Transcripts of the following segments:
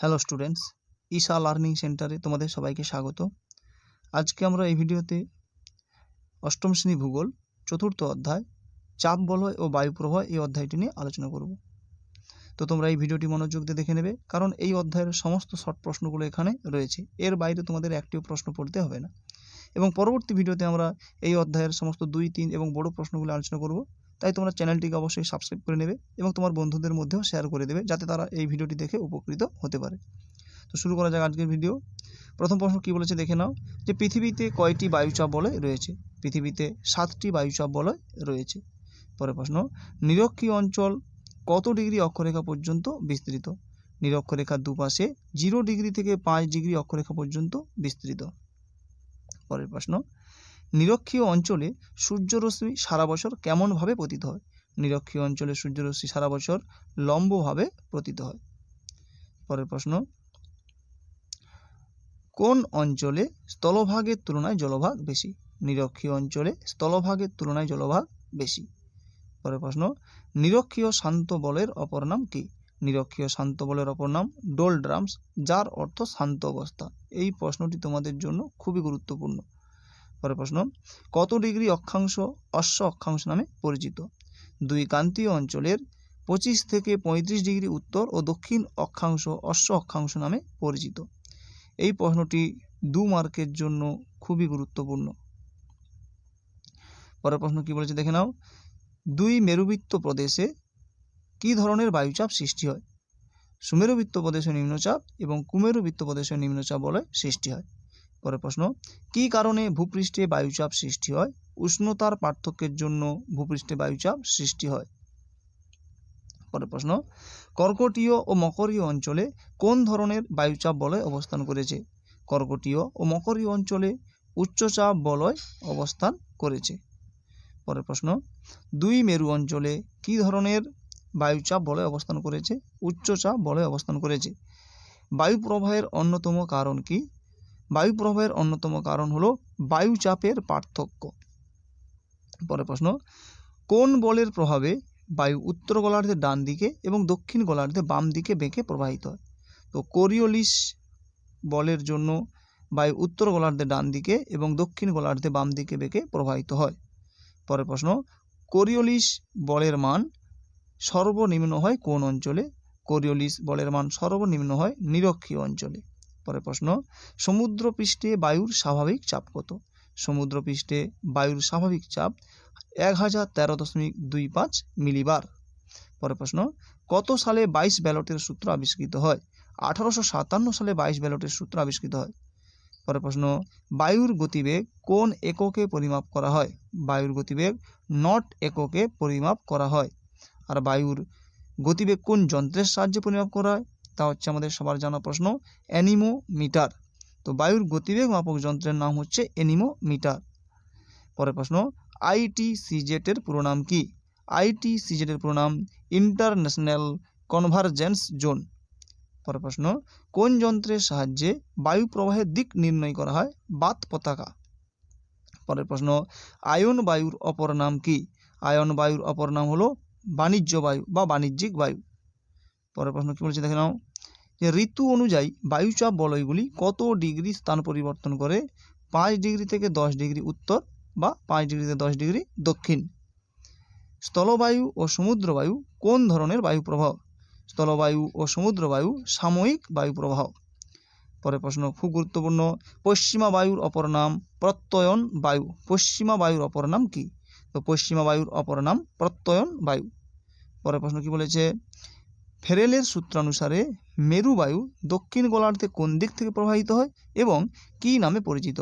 Hello students Isha learning সেন্টারে তোমাদের সবাইকে স্বাগত। আজকে আমরা এই ভিডিওতে অষ্টম শ্রেণি ভূগোল, চতুর্থ অধ্যায়, চাপ বলয় ও বায়ু প্রবাহ এই অধ্যায়টি নিয়ে আলোচনা করব। তো তোমরা এই ভিডিওটি মনোযোগ দিয়ে দেখে নেবে, কারণ এই অধ্যায়ের সমস্ত শর্ট প্রশ্নগুলো এখানে রয়েছে। এর বাইরে তোমাদের একটিও প্রশ্ন পড়তে হবে না। এবং পরবর্তী ভিডিওতে আমরা এই অধ্যায়ের সমস্ত দুই, তিন এবং বড় প্রশ্নগুলো আলোচনা করব। তাই তোমরা চ্যানেলটিকে অবশ্যই সাবস্ক্রাইব করে নেবে এবং তোমার বন্ধুদের মধ্যেও শেয়ার করে দেবে যাতে তারা এই ভিডিওটি দেখে উপকৃত হতে পারে। তো শুরু করা যাক আজকের ভিডিও প্রথম প্রশ্ন কী বলেছে দেখে নাও, যে পৃথিবীতে কয়টি বায়ুচাপ বলয় রয়েছে? পৃথিবীতে সাতটি বায়ুচাপ বলয় রয়েছে। পরের প্রশ্ন, নিরক্ষীয় অঞ্চল কত ডিগ্রি অক্ষরেখা পর্যন্ত বিস্তৃত? নিরক্ষরেখার দুপাশে জিরো ডিগ্রি থেকে পাঁচ ডিগ্রি অক্ষরেখা পর্যন্ত বিস্তৃত। পরের প্রশ্ন নিরক্ষীয় অঞ্চলে সূর্যরশ্মি সারা বছর কেমনভাবে পতিত হয়? নিরক্ষীয় অঞ্চলে সূর্যরশ্মি সারা বছর লম্বভাবে পতিত হয়। পরের প্রশ্ন, কোন অঞ্চলে স্থলভাগের তুলনায় জলভাগ বেশি? নিরক্ষীয় অঞ্চলে স্থলভাগের তুলনায় জলভাগ বেশি। পরের প্রশ্ন, নিরক্ষীয় শান্ত বলের অপর নাম কি? নিরক্ষীয় শান্ত বলের অপর নাম ডোল ড্রামস যার অর্থ শান্ত অবস্থা। এই প্রশ্নটি তোমাদের জন্য খুবই গুরুত্বপূর্ণ। পরের প্রশ্ন, কত ডিগ্রি অক্ষাংশ অশ্ব অক্ষাংশ নামে পরিচিত? দুই ক্রান্তীয় অঞ্চলের পঁচিশ থেকে পঁয়ত্রিশ ডিগ্রি উত্তর ও দক্ষিণ অক্ষাংশ অশ্ব অক্ষাংশ নামে পরিচিত। এই প্রশ্নটি দু মার্কের জন্য খুবই গুরুত্বপূর্ণ। পরের প্রশ্ন কি বলেছে দেখে নাও। দুই মেরুবৃত্ত প্রদেশে কী ধরনের বায়ুচাপ সৃষ্টি হয়? সুমেরুবৃত্ত প্রদেশে নিম্নচাপ এবং কুমেরুবৃত্ত প্রদেশে নিম্নচাপ বলে সৃষ্টি হয়। পরের প্রশ্ন, কি কারণে ভূপৃষ্ঠে বায়ুচাপ সৃষ্টি হয়? উষ্ণতার পার্থক্যের জন্য ভূপৃষ্ঠে বায়ুচাপ সৃষ্টি হয়। পরের প্রশ্ন, কর্কটীয় ও মকরীয় অঞ্চলে কোন ধরনের বায়ুচাপ বলয় অবস্থান করেছে? কর্কটীয় ও মকরীয় অঞ্চলে উচ্চচাপ বলয় অবস্থান করেছে। পরের প্রশ্ন, দুই মেরু অঞ্চলে কি ধরনের বায়ুচাপ বলয় অবস্থান করেছে? উচ্চচাপ বলয় অবস্থান করেছে। বায়ু প্রবাহের অন্যতম কারণ কি? বায়ু প্রবাহের অন্যতম কারণ হলো বায়ুচাপের পার্থক্য। পরের প্রশ্ন, কোন বলের প্রভাবে বায়ু উত্তর গোলার্ধের ডান দিকে এবং দক্ষিণ গোলার্ধে বাম দিকে বেঁকে প্রবাহিত হয়? তো কোরিওলিস বলের জন্য বায়ু উত্তর গোলার্ধে ডান দিকে এবং দক্ষিণ গোলার্ধে বাম দিকে বেঁকে প্রবাহিত হয়। পরের প্রশ্ন, কোরিওলিস বলের মান সর্বনিম্ন হয় কোন অঞ্চলে? কোরিওলিস বলের মান সর্বনিম্ন হয় নিরক্ষীয় অঞ্চলে। পরের প্রশ্ন, সমুদ্রপৃষ্ঠে বায়ুর স্বাভাবিক চাপ কত? সমুদ্রপৃষ্ঠে বায়ুর স্বাভাবিক চাপ এক হাজার তেরো দশমিক দুই পাঁচ মিলিবার। পরের প্রশ্ন, কত সালে বাইশ ব্যালটের সূত্র আবিষ্কৃত হয়? আঠারোশো সাতান্ন সালে বাইশ ব্যালটের সূত্র আবিষ্কৃত হয়। পরের প্রশ্ন, বায়ুর গতিবেগ কোন এককে পরিমাপ করা হয়? বায়ুর গতিবেগ নট এককে পরিমাপ করা হয়। আর বায়ুর গতিবেগ কোন যন্ত্রের সাহায্যে পরিমাপ করা হয়? তা হচ্ছে আমাদের সবার জানা প্রশ্ন, অ্যানিমোমিটার। তো বায়ুর গতিবেগ মাপক যন্ত্রের নাম হচ্ছে অ্যানিমোমিটার। পরের প্রশ্ন আইটিসিজেটের পুরো নাম কি? আইটিসিজেটের পুরো নাম ইন্টারন্যাশনাল কনভারজেন্স জোন। পরের প্রশ্ন, কোন যন্ত্রের সাহায্যে বায়ু প্রবাহের দিক নির্ণয় করা হয় বাত পতাকা? পরের প্রশ্ন, আয়ন বায়ুর অপর নাম কি? আয়ন বায়ুর অপর নাম হলো বাণিজ্য বায়ু বা বাণিজ্যিক বায়ু। পরের প্রশ্ন কী বলছে, দেখে নাও, যে ঋতু অনুযায়ী বায়ুচাপ বলয়গুলি কত ডিগ্রি স্থান পরিবর্তন করে? পাঁচ ডিগ্রি থেকে দশ ডিগ্রি উত্তর বা পাঁচ ডিগ্রি থেকে দশ ডিগ্রি দক্ষিণ। স্থলবায়ু ও সমুদ্রবায়ু কোন ধরনের বায়ু প্রবাহ? স্থলবায়ু ও সমুদ্রবায়ু সাময়িক বায়ু প্রবাহ। পরের প্রশ্ন খুব গুরুত্বপূর্ণ, পশ্চিমা বায়ুর অপর নাম প্রত্যয়ন বায়ু। পশ্চিমা বায়ুর অপর নাম কি? তো পশ্চিমা বায়ুর অপর নাম প্রত্যয়ন বায়ু। পরের প্রশ্ন কি বলেছে? ফেরেলের সূত্রানুসারে মেরু বায়ু দক্ষিণ গোলার্ধে কোন দিক থেকে প্রবাহিত হয় এবং কী নামে পরিচিত?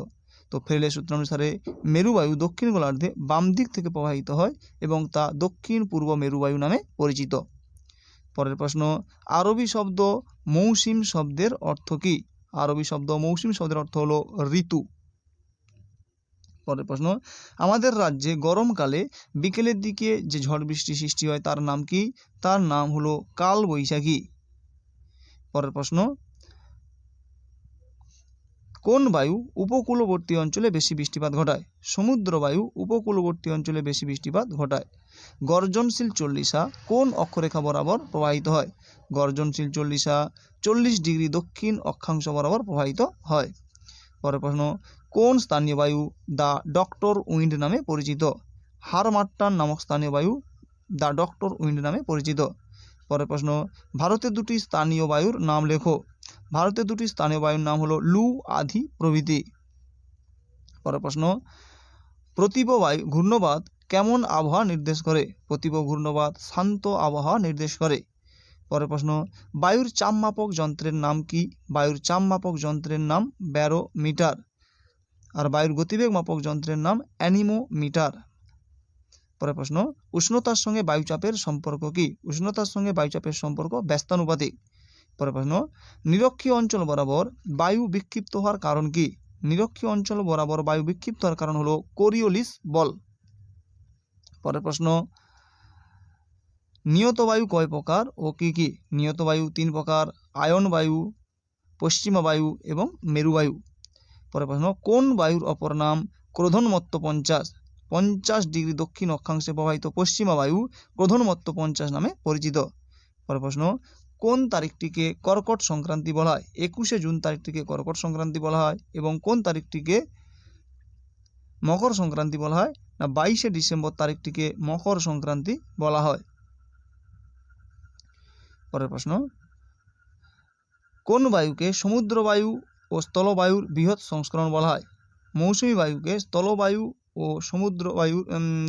তো ফেরেলের সূত্রানুসারে মেরুবায়ু দক্ষিণ গোলার্ধে বাম দিক থেকে প্রবাহিত হয় এবং তা দক্ষিণ পূর্ব মেরুবায়ু নামে পরিচিত। পরের প্রশ্ন, আরবি শব্দ মৌসিম শব্দের অর্থ কী? আরবি শব্দ মৌসুম শব্দের অর্থ হলো ঋতু। পরের প্রশ্ন, আমাদের রাজ্যে গরমকালে বিকেলের দিকে যে ঝড় বৃষ্টি সৃষ্টি হয় তার নাম কি? তার নাম হলো কাল বৈশাখী পরের প্রশ্ন, কোন বায়ু উপকূলবর্তী অঞ্চলে বেশি বৃষ্টিপাত ঘটায়? সমুদ্র বায়ু উপকূলবর্তী অঞ্চলে বেশি বৃষ্টিপাত ঘটায়। গর্জনশীল চল্লিশা কোন অক্ষরেখা বরাবর প্রবাহিত হয়? গর্জনশীল চল্লিশা চল্লিশ ডিগ্রি দক্ষিণ অক্ষাংশ বরাবর প্রবাহিত হয়। পরের প্রশ্ন কোন স্থানীয় বায়ু? দ্য ডক্টর উইন্ড নামে পরিচিত। হারমাট্টান নামক স্থানীয় বায়ু দ্য ডক্টর উইন্ড নামে পরিচিত। পরের প্রশ্ন ভারতের দুটি স্থানীয় বায়ুর নাম লেখো। ভারতের দুটি স্থানীয় বায়ুর নাম হলো লু আধি প্রভৃতি। পরের প্রশ্ন প্রতিব বায়ু, ঘূর্ণবাদ কেমন আবহাওয়া নির্দেশ করে? প্রতিব ঘূর্ণবাদ শান্ত আবহাওয়া নির্দেশ করে। পরের প্রশ্ন, বায়ুর চাপ মাপক যন্ত্রের নাম কি? বায়ুর চাপ মাপক যন্ত্রের নাম ব্যারোমিটার। আর বায়ুর গতিবেগ মাপক যন্ত্রের নাম অ্যানিমোমিটার। পরের প্রশ্ন, উষ্ণতার সঙ্গে বায়ুচাপের সম্পর্ক কি? উষ্ণতার সঙ্গে বায়ুচাপের সম্পর্ক ব্যস্তানুপাতিক পরের প্রশ্ন, নিরক্ষীয় অঞ্চল বরাবর বায়ু বিক্ষিপ্ত হওয়ার কারণ কি? নিরক্ষীয় অঞ্চল বরাবর বায়ু বিক্ষিপ্ত হওয়ার কারণ হলো কোরিওলিস বল। পরের প্রশ্ন, নিয়ত বায়ু কয় প্রকার ও কি কি? নিয়ত বায়ু তিন প্রকার, আয়ন বায়ু, পশ্চিমা বায়ু এবং মেরু বায়ু। পরের প্রশ্ন, কোন বায়ুর অপর নাম ক্রোধনমত্ত পঞ্চাশ পঞ্চাশ ডিগ্রি দক্ষিণ অক্ষাংশে প্রবাহিত পশ্চিমা বায়ু ক্রোধনমত্ত পঞ্চাশ নামে পরিচিত। পরের প্রশ্ন, কোন তারিখটিকে কর্কট সংক্রান্তি বলা হয়? একুশে জুন তারিখটিকে কর্কট সংক্রান্তি বলা হয় এবং কোন তারিখটিকে মকর সংক্রান্তি বলা হয় না বাইশে ডিসেম্বর তারিখটিকে মকর সংক্রান্তি বলা হয়? পরের প্রশ্ন, কোন বায়ুকে সমুদ্র বায়ু ও স্থলবায়ুর বৃহৎ সংস্করণ বলা হয়। মৌসুমী বায়ুকে স্থলবায়ু ও সমুদ্র বায়ু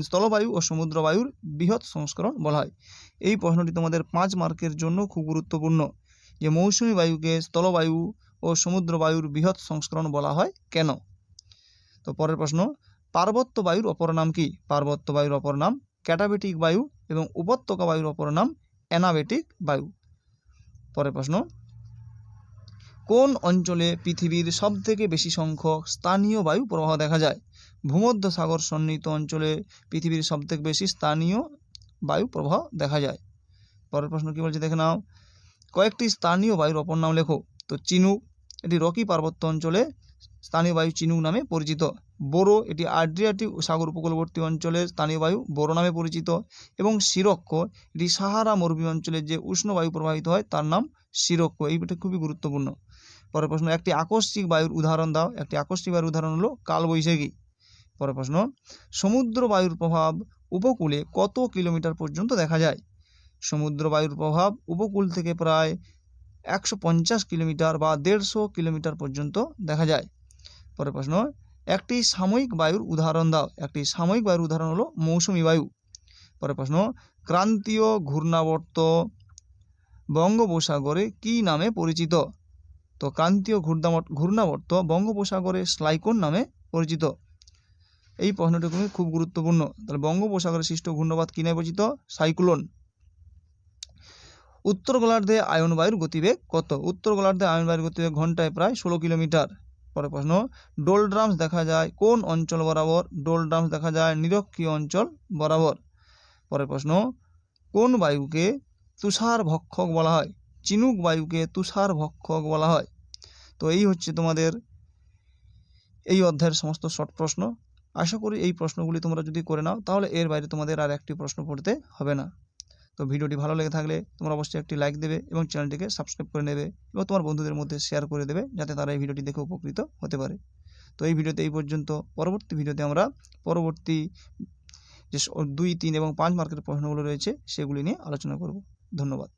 স্থলবায়ু ও সমুদ্র বায়ুর বৃহৎ সংস্করণ বলা হয়। এই প্রশ্নটি তোমাদের পাঁচ মার্কের জন্য খুব গুরুত্বপূর্ণ, যে মৌসুমী বায়ুকে স্থলবায়ু ও সমুদ্র বায়ুর বৃহৎ সংস্করণ বলা হয় কেন? তো পরের প্রশ্ন, পার্বত্য বায়ুর অপর নাম কি? পার্বত্য বায়ুর অপর নাম ক্যাটাবেটিক বায়ু এবং উপত্যকা বায়ুর অপর নাম অ্যানাবেটিক বায়ু। পরের প্রশ্ন কোন অঞ্চলে পৃথিবীর সবথেকে বেশি সংখ্যক স্থানীয় বায়ু প্রবাহ দেখা যায়? ভূমধ্য সাগর সন্নিহিত অঞ্চলে পৃথিবীর সবথেকে বেশি স্থানীয় বায়ু প্রবাহ দেখা যায়। পরের প্রশ্ন কি বলছে? দেখে নাও। কয়েকটি স্থানীয় বায়ুর অপর নাম লেখো। তো চিনুক, এটি রকি পার্বত্য অঞ্চলে স্থানীয় বায়ু চিনুক নামে পরিচিত। বোরো, এটি আড্রিয়াটিক সাগর উপকূলবর্তী অঞ্চলে স্থানীয় বায়ু বোরো নামে পরিচিত। এবং সিরক্ষ এটি সাহারা মরুভূমি অঞ্চলে যে উষ্ণ বায়ু প্রবাহিত হয়, তার নাম সিরক্ষ এইটা খুবই গুরুত্বপূর্ণ। পরের প্রশ্ন, একটি আকস্মিক বায়ুর উদাহরণ দাও। একটি আকস্মিক বায়ুর উদাহরণ হলো কালবৈশাখী। পরের প্রশ্ন, সমুদ্র বায়ুর প্রভাব উপকূলে কত কিলোমিটার পর্যন্ত দেখা যায়? সমুদ্র বায়ুর প্রভাব উপকূল থেকে প্রায় একশো পঞ্চাশ কিলোমিটার বা দেড়শো কিলোমিটার পর্যন্ত দেখা যায়। পরের প্রশ্ন, একটি সাময়িক বায়ুর উদাহরণ দাও। একটি সাময়িক বায়ুর উদাহরণ হলো মৌসুমী বায়ু। পরের প্রশ্ন, ক্রান্তীয় ঘূর্ণাবর্ত বঙ্গোপসাগরে কি নামে পরিচিত? তো ক্রান্তীয় ঘূর্ণাবর্ত ঘূর্ণাবর্ত বঙ্গোপসাগরে স্লাইকোন নামে পরিচিত। এই প্রশ্নটি খুবই খুব গুরুত্বপূর্ণ। তাহলে বঙ্গোপসাগরে সৃষ্ট ঘূর্ণবাদ কি নামে পরিচিত? সাইক্লোন। উত্তর গোলার্ধে আয়ন বায়ুর গতিবেগ কত? উত্তর গোলার্ধে আয়ন বায়ুর গতিবেগ ঘন্টায় প্রায় ষোলো কিলোমিটার। পরের প্রশ্ন, ডোলড্রামস দেখা যায় কোন অঞ্চল বরাবর? ডোলড্রামস দেখা যায় নিরক্ষীয় অঞ্চল বরাবর। পরের প্রশ্ন, কোন বায়ুকে তুষার ভক্ষক বলা হয়? চিনুক বায়ুকে তুষার ভক্ষক বলা হয়। তো এই হচ্ছে তোমাদের এই অধ্যায়ের সমস্ত শর্ট প্রশ্ন। আশা করি এই প্রশ্নগুলি তোমরা যদি করে নাও, তাহলে এর বাইরে তোমাদের আর একটি প্রশ্ন পড়তে হবে না। তো ভিডিওটি ভালো লেগে থাকলে তোমরা অবশ্যই একটি লাইক দেবে এবং চ্যানেলটিকে সাবস্ক্রাইব করে নেবে এবং তোমার বন্ধুদের মধ্যে শেয়ার করে দেবে যাতে তারা এই ভিডিওটি দেখে উপকৃত হতে পারে। তো এই ভিডিওতে এই পর্যন্ত। পরবর্তী ভিডিওতে আমরা পরবর্তী যে দুই, তিন এবং পাঁচ মার্কের প্রশ্নগুলো রয়েছে, সেগুলি নিয়ে আলোচনা করব। ধন্যবাদ।